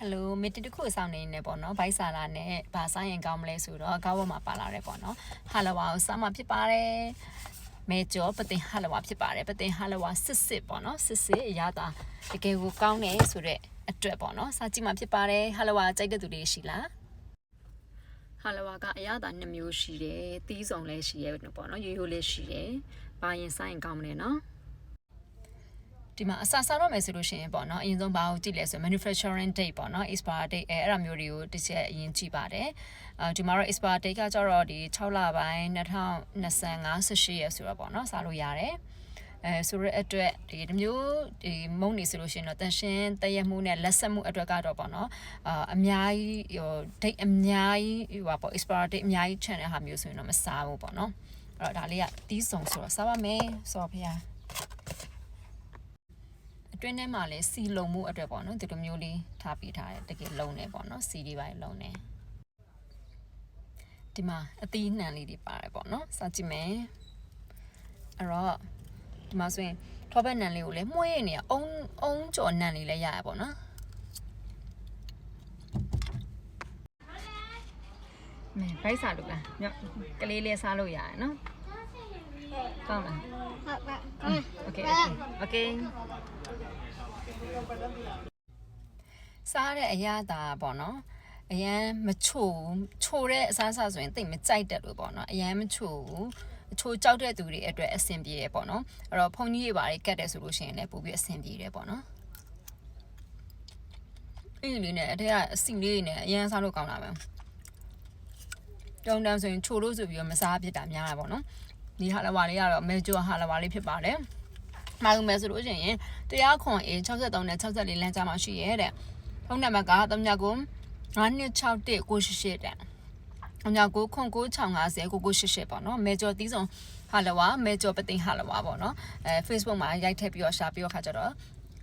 ဟယ်လိုမစ်တီတစ်ခုအဆောင်နေနေပေါ့နော်ဘိုက်ဆာလာနဲ့ဘာဆိုင်ရင်ကောင်းမလဲဆိုတော့ကောင်းပေါ်မှာပါလာတယ်ပေါ့နော်ဟာလဝါကိုစမ်းမဖြစ်ပါတယ်မဲကျော်ပတင်ဟာလဝါဖြစ်ပါတယ်ပတင်ဟာလဝါစစ်စစ်ပေါ့နော်စစ်စစ်အရသာတကယ်ကိုကောင်းတယ်ဆိုတော့အတွက်ပေါ့နော်စာကြည့်မှဖြစ်ပါတယ်ဟာလဝါကြိုက်တဲ့သူတွေရှိလားဟာလဝါကအရသာနှစ်မျိုးရှိတယ်တီးစုံလည်းရှိရဲပေါ့နော်ရိုးရိုးလည်းရှိတယ်ဘာရင်ဆိုင်ရင်ကောင်းမလဲနော် ဒီမှာအစစားတော့မယ်ဆိုလို့ရှိရင်ပေါ့နော်အရင်ဆုံးဘာကိုကြည့်လဲဆိုရင် manufacturing date ပေါ့နော် expire date အဲအဲ့ဒါမျိုးတွေကိုတစ်ချက်အရင်ကြည့်ပါတယ်အဲဒီမှာတော့ expire date ကကျတော့ဒီ6လပိုင်း2025 18ရက်ဆိုတော့ပေါ့နော်စားလို့ရတယ်အဲဆိုရအတွက်ဒီဒီမျိုးဒီမုံနေဆိုလို့ရှိရင်တော့တန်ရှင်းတရက်မှုနဲ့လက်ဆက်မှုအတွက်ကတော့ပေါ့နော်အာအများကြီးဟို date အများကြီးဟိုပါပေါ့ expire date အများကြီး channel ဟာမျိုးဆိုရင်တော့မစားဘူးပေါ့နော်အဲ့တော့ဒါလေးကတီးစုံဆိုတော့စားပါမယ်ဆိုတော့ဖေဟာ အတွင်းထဲမှာလည်းစီလုံမှုအတွက်ပေါ့နော်ဒီလိုမျိုးလေးထားပေးထားတယ်တကယ်လုံနေပေါ့နော်စီတွေပါလုံနေဒီမှာအသီးနှံလေးတွေပါတယ်ပေါ့နော်စကြည့်မယ်အဲ့တော့ဒီမှာဆိုရင်ထောပတ်နှံလေးကိုလည်းမှုေးနေရအုံအုံကြော်နှံလေးလည်းရရပေါ့နော်မဲဘိုက်စားလို့လားညော့ကလေးလေးစားလို့ရတယ်နော်ကောင်းလား ဟုတ်ပါ โอเคโอเค စားတဲ့အရာတာပေါ့နော်အရန်မချို့ချို့တဲ့အစားအစာဆိုရင်တိတ်မကြိုက်တတ်လို့ပေါ့နော်အရန်မချို့ဘူးအချို့ကြောက်တဲ့သူတွေအတွက်အဆင်ပြေတယ်ပေါ့နော်အဲ့တော့ဖုန်ကြီးတွေပါတွေကတ်တယ်ဆိုလို့ရှိရင်လည်းပိုပြီးအဆင်ပြေတယ်ပေါ့နော်အင်းလေးနဲ့အထက်ကအစီလေးနဲ့အရန်စားလို့ကောင်းတာပဲတုံတန်းဆိုရင်ချို့လို့ဆိုပြီးတော့မစားဖြစ်တာများတာပေါ့နော်ဒီဟာလဝါလေးကတော့မဲဂျိုဟာလဝါလေးဖြစ်ပါတယ်။ မာလူမဲဆိုလို့ရှိရင်တရားခွန်အေ63နဲ့64လမ်းကြားမှာရှိရဲတဲ့။ဖုန်းနံပါတ်က39 9261 988တဲ့။အညာကိုခွန်9650 9988ပေါ့နော်။မဲဂျိုတီးဆောင်ဟာလဝါမဲဂျိုပသိန်းဟာလဝါပေါ့နော်။အဲ Facebook မှာရိုက်ထည့်ပြီးတော့ရှာပြီးတော့ခါကြတော့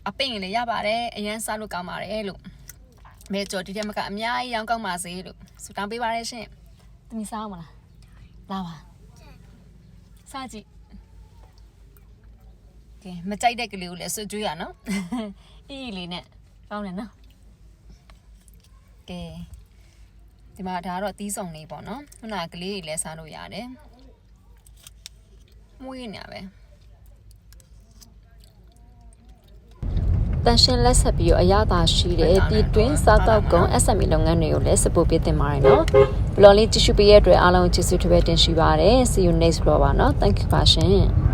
အပိတ်ရင်လည်းရပါတယ်။အရန်စားလို့ကောင်းပါတယ်လို့။မဲဂျိုဒီထဲမှာကအများကြီးရောင်းကောင်းပါစေလို့ဆုတောင်းပေးပါရရှင်။သမီးစားအောင်မလား။လာပါ။စကြည့် ကဲမကြိုက်တဲ့ကလေးကိုလည်းဆွကြွေးရနော်အေးလေးနဲ့ကောင်းတယ်နော်ကဲဒီမှာဒါကတော့တီးဆောင်လေးပေါ့နော်ခုနကကလေးတွေလည်းစားလို့ရတယ်မွေးနေရပဲတန်ရှင်းလက်ဆက်ပြီးတော့အရသာရှိတဲ့ပြည်တွင်းစားတောက်ကုန် SME လုပ်ငန်းတွေကိုလည်း support ပေးတင်ပါတယ်နော်ဘလော်လေးကြည့်ရှုပေးရတဲ့အတွက်အားလုံးကျေးဇူးတစ်ပဲတင်ရှိပါတယ် see you next vlog ပါနော် thank you ပါရှင်